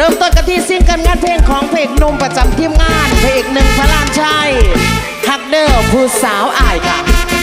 เริ่มต้นกันที่ซิงเกิลงานเพลงของเพลงนมประจำทีมงานเพลงหนึ่งพระรามชัยฮักเดอร์ผู้สาวอายค่ะ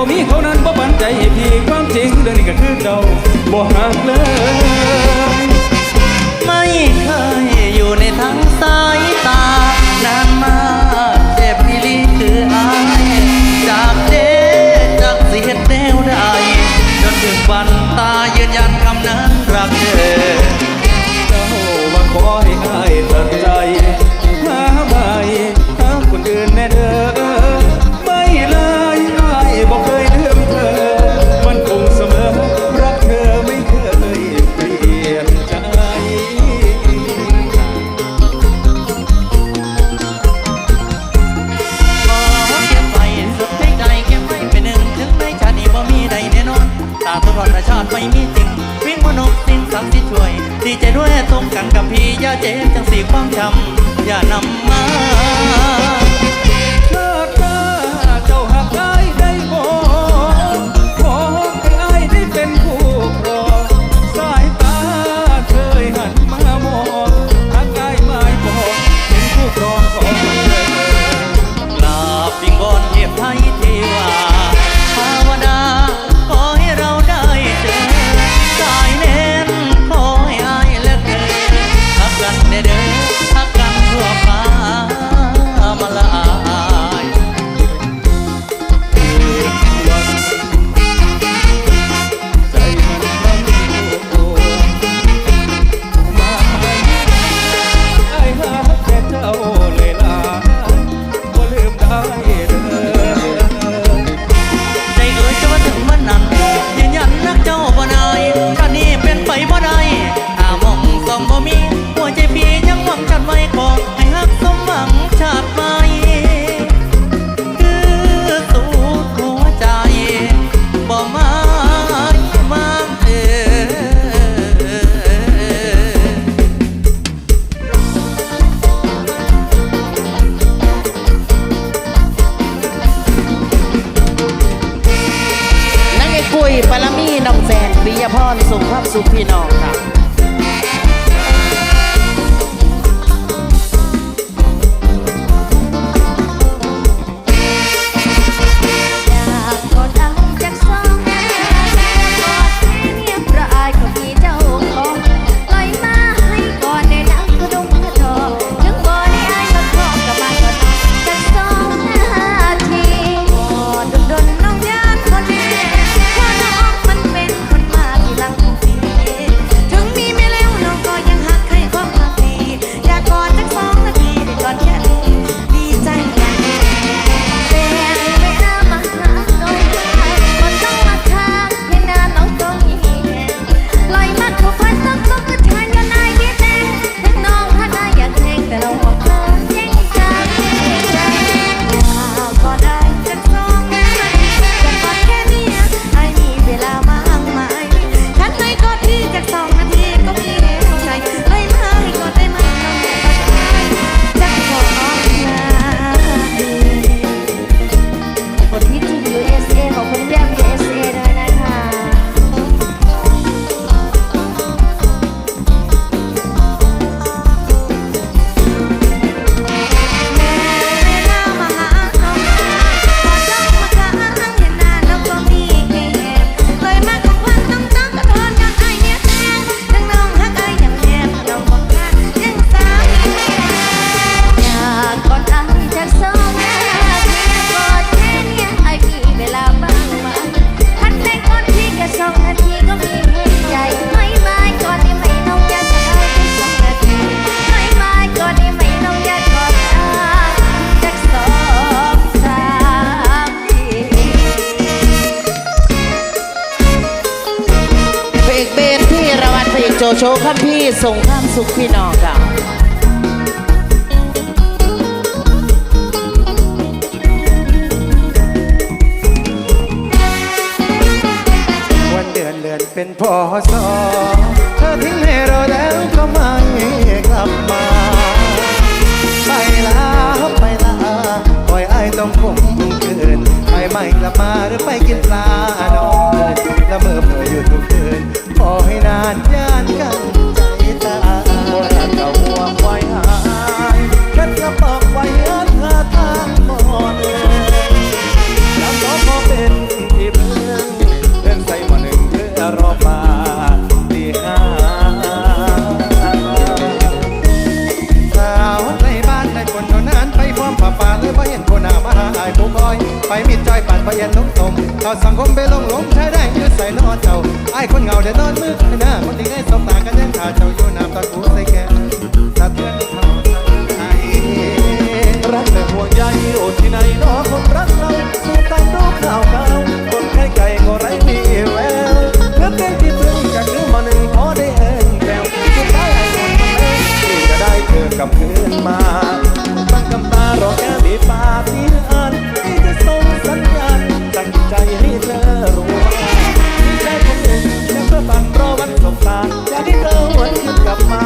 บ่มีเขานั้นบ่ปันใจให้พี่ความจริงเรื่องนี้ก็คือเก่าบ่หักเลย ดีใจด้วยตรงกันกับพี่ยาเจ็จังสีความจำอย่านำมา ครับพี่ส่งข้ามสุขพี่น้องค่ะวันเดือนเดือนเป็นพอสอเธอทิ้งให้เราแล้วก็ไม่กลับมา ไปลาไปลาปลอยไอ้ต้องคงเกินไปไม่กลับมาหรือไปกินปลาดองเดินละเมอเพื่ออยู่ทุกคืนขอให้นานยานกัน ไปมีจอยปัดไปเย็นนุ่มตมต่าสังคมไปลงหลงใช้แรงยืดใส่นอนเจ้าไอ้คนเงาเดี๋ยวนอนมืดหน้าคนที่ได้สบตากันยังขาเจ้าอยู่น้ำตะกูใส่แก่สะเทือนเท้าใจรักแต่ห่วงใยโอดที่ไหนนอคนรักเราสู้ตั้งรู้ข่าวก่าคนไข้ไก่ก็ไร้มีแววเลือกเองที่พึ่งจากหรือมาหนึ่งพอได้เอิญแก้วสุดท้ายไอ้คนทำเองที่จะได้เจอกับเพื่นมา กำตารอแก้มีปาฏิหาริย์ที่จะส่งสัญญาณตั้งใจให้เธอรู้ว่าที่ใจของหนูแค่เพื่อฝันรอวันสงสารอยากให้เธอหวนคืนกลับมา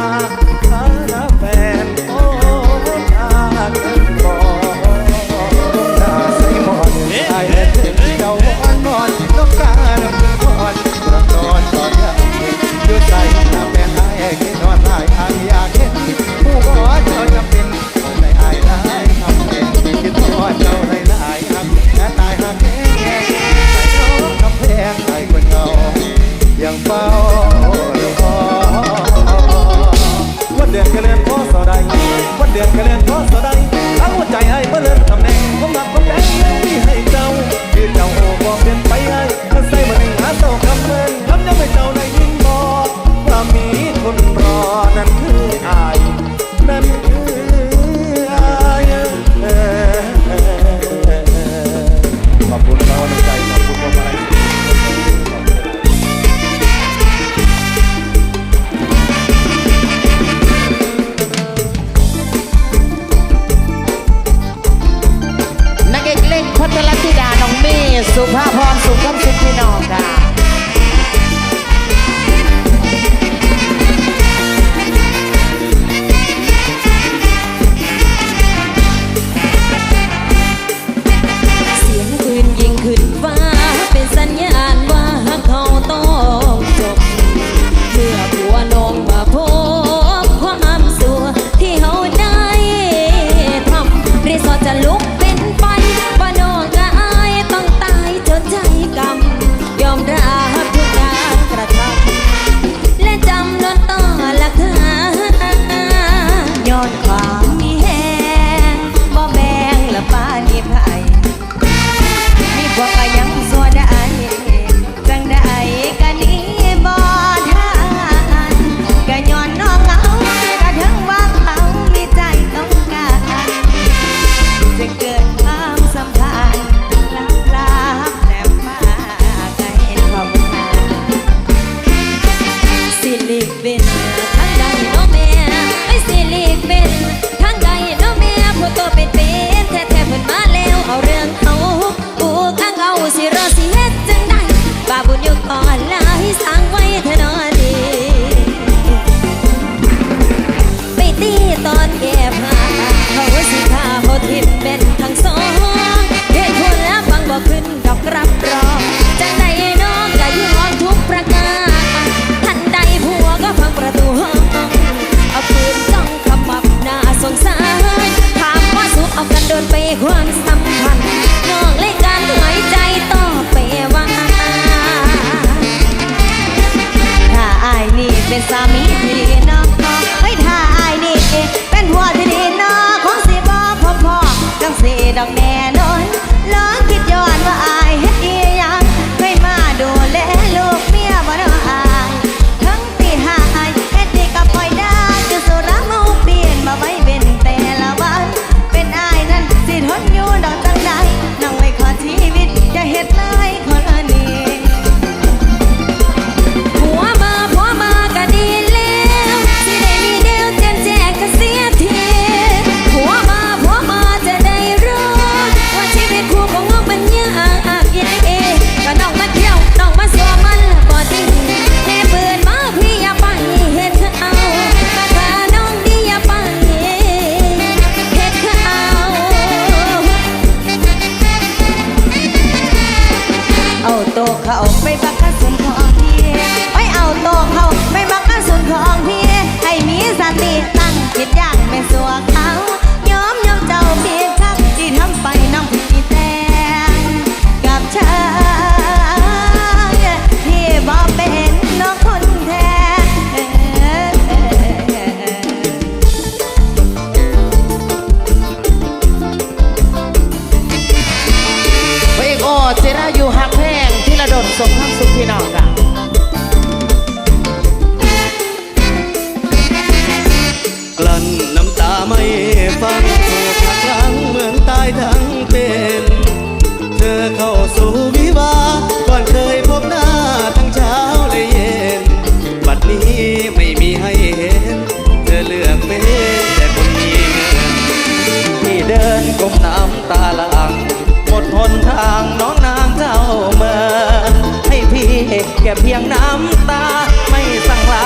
น้ำตา ไม่สั่งลา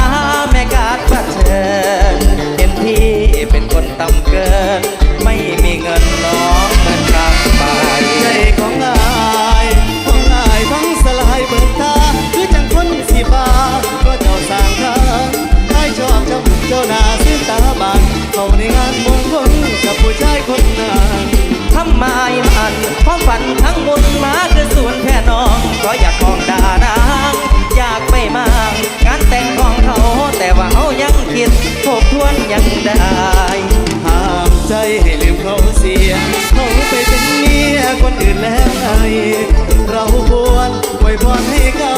แม่กาดบัดเชิญเห็นพี่เป็นคนต่ำเกิน ไม่มีเงินน้องเหมือนกำไปใจของอายของอายทั้งสลายเบิกตาคือจังคนสิบาก็เจ้าสร้างทางให้ชอบเจ้าเจ้าหน้าซื้อตาบานเข้าในงานมงคลกับผู้ชายคนนั้นทำไมมันความฝันทั้งหมดมาคือส่วนแค่น้องก็อยากมองดานา อยากไปมางงานแต่งของเขา แต่ว่าเขายังคิดทบทวนยังได้ห้ามใจให้ลืมเขาเสียเขาไปเป็นเมียคนอื่นแล้วไงเราควรไว้พรให้เขา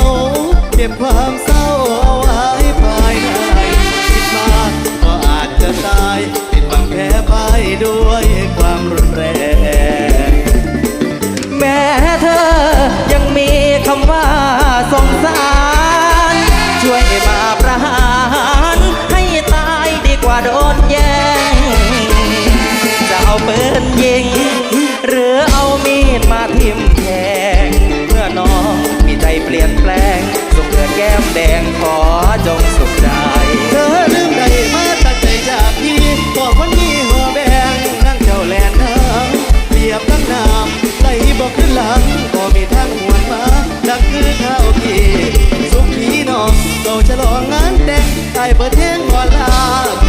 เก็บความเศร้าเอาไว้ภายในคิดมากก็อาจจะตายเป็นบางแพ้ไปด้วยความรุนแรง ขอจงสุขใจเธอลืมได้มาตัดใจจากพี่บอกคนนี้หัวแบงนั่งเจ้าแลนน้ำเปรียบตั้งน้ำไหลบอกขึ้นหลังก็มีทางหวนมาดังคือข้าวพี่สุขีน้องเราจะลองงานแต่งใต้เปิดเทงหอลาเป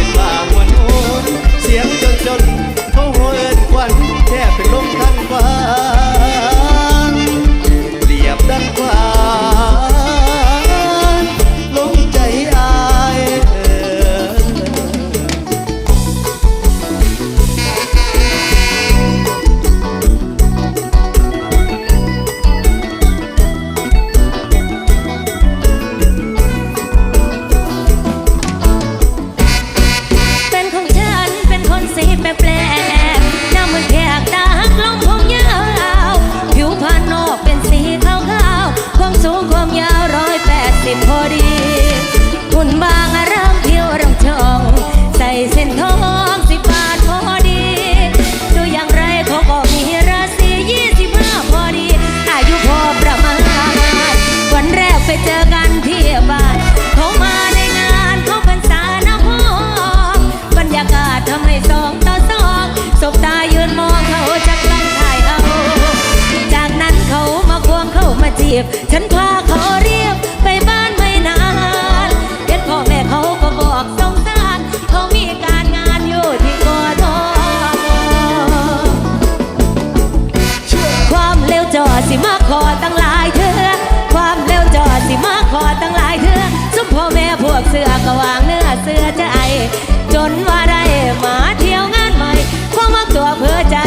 ็นว่า นว่าได้มาเที่ยวงานใหม่ความมักตัวเพื่อใจ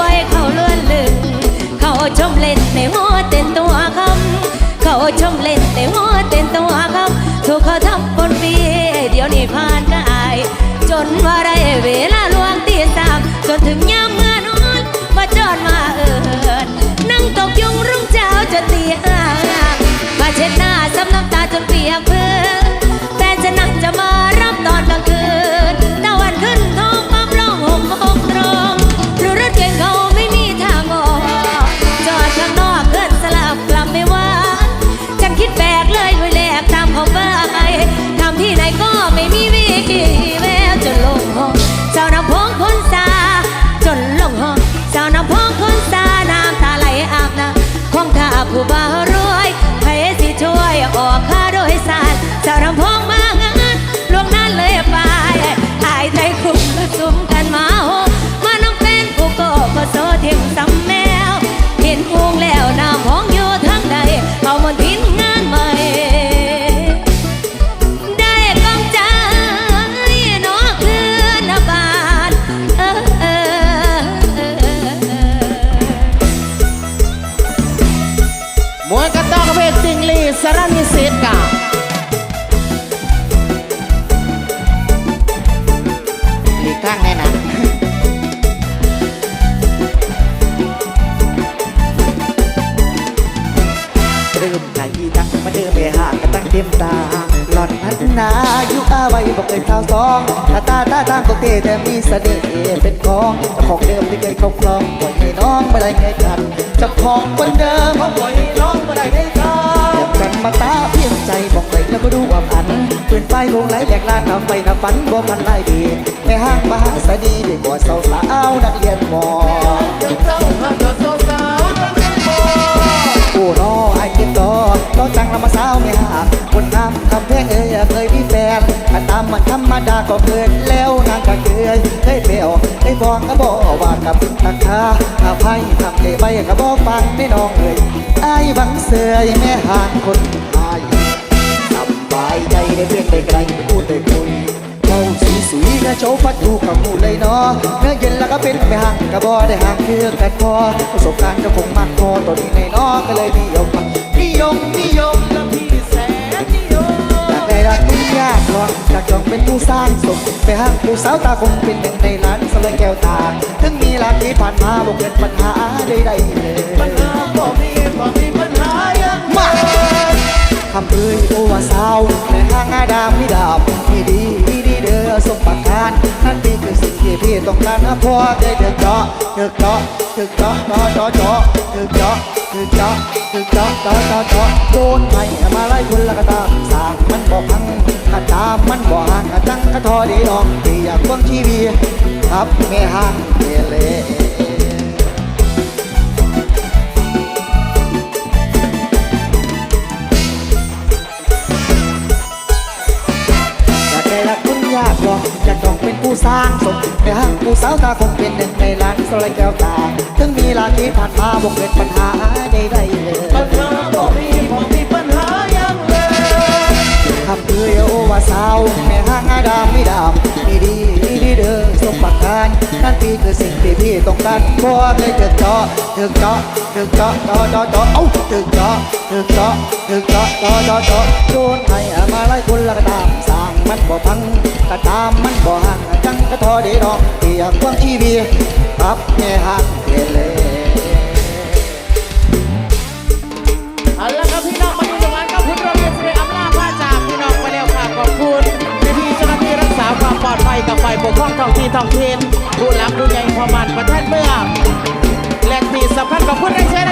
ปเขาเลื่อนลึง เขาชมเล่นในหัวเต้นตัวคำเขาชมเล่นในหัวเต้นตัวคำถูกเขาทำบนปีเดี๋ยวนี้ผ่านกาย จนว่าได้เวลาลวงตีสามจนถึงยามเมื่อนอนมาจอดมาเอินนั่งตกยุงรุ่งเช้าจนตีห้ามาเช็ดหน้าซ้ำน้ำตาจนเปียกเพื้น เต็มตาหลอดพัฒนายู่อาไว้บอกเคยข่าวสองตาตาตาตาก็เตแต่มีเสน่ห์เป็นของเจ้าของเดิมที่เคยเข้าคลองปล่อยให้น้องไม่ได้ไงกันเจ้าของคนเดิมเขาปล่อยให้น้องไม่ได้ไงกันเตรียมใจฉันมาตาเพียงใจบอกไปแล้วก็ดูว่าพันปืนไฟวงไหลแหลกลานทำไปนับฝันบ่พันไล่ดีแม่ห้างมหาสดีได้กอดสาวสาวนักเรียนมอโอ้น้อไอ้เก็บดอก ก็จังละมาสาวไม่หาคนน้ำคำแพงเอ้ยเคยมีแฟนอันตามมันธรรมดาก็เกินแล้วนางก็เกยเคยเปลวได้บอกก็บอกว่ากับราคาถ้าไพ่ทำเลยไปก็บอกฟังไม่น้องเลยไอ้บังเสยแม่ห่างคนไทยสบายใจได้เพียงได้ไกลพูดได้คุย สุยกระโจฟัดดูกับหมูเลยเนาะเมื่อเย็นแล้วก็เป็นไม่ห่างกระบอได้ห่างคือกันพอประสบการณ์ก็คงมากพอตัวนี้ในเนาะก็เลยนิยมนิยมนิยมแล้วพี่แสนนิยมอยากได้รักไม่ยากหรอกอยากจองเป็นผู้สร้างสมไปห่างผู้สาวตาคงเป็นหนึ่งในล้านสลายแก้วตาถึงมีหลานที่ผ่านมาบ่เกิดปัญหาใดๆเลยปัญหาบ่มีบ่มีปัญหายังมากคำเอ้ยโอว่าสาวแต่ห้างอาดามมีดาบมีดีมีดี เด้อสมประการนั่นนี่คือสิ่งที่พี่ต้องการนะพ่อได้เดือดเจาะเดือดเจาะเดือดเจาะเจาะเจาะเจาะเดือดเจาะเดือดเจาะเดือดเจาะเจาะเจาะเจาะโดนไผ่มาไล่คุณละกระตามสามมันบอกพังกระตามมันบอกห่างกระจังกระทอดีดองที่อยากเบิ่งทีวีครับแม่ห่างเอเล ผู้สร้างสมแต่หากผู้สาวตาคงเป็นหนึ่งในล้านสลายแก้วตาถึงมีลาที่ผ่านมาบ่เกิดปัญหาใดๆเลยปัญหาบ่มีบ่มีปัญหายังเลยคำเอ่ยโอว่าสาวแม่ห้างาดามไม่ดามมีดีมีดี เด้อสมประการนั่นพี่คือสิ่งที่พี่ต้องการเพราะเคยเจอเจาะเจอเจาะเจอเจาะเจาะเจาะเจาะเอ้าเจอเจาะเจอเจาะเจอเจาะเจาะเจาะเจาะโดนให้มาไล่คนละกระตามสร้างมันบ่พังกระตามมันบ่ห่างจังกระทอเดีดอกเตียงกฟังทีวีปับแม่ห่างเกเลเอา ภัยกับฝ่ายปกครองท้องที่ท้องถิ่นผู้หลักผู้ใหญ่พอมันประเทศเมืองและที่สำคัญขอบคุณได้ใช้ไ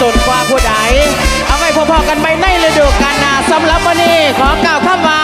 คนอย่าจนกว่าผู้ใดเอาไว้พอๆกันไปในฤดูกาลหน้าสำหรับวันนี้ขอกล่าวคำว่า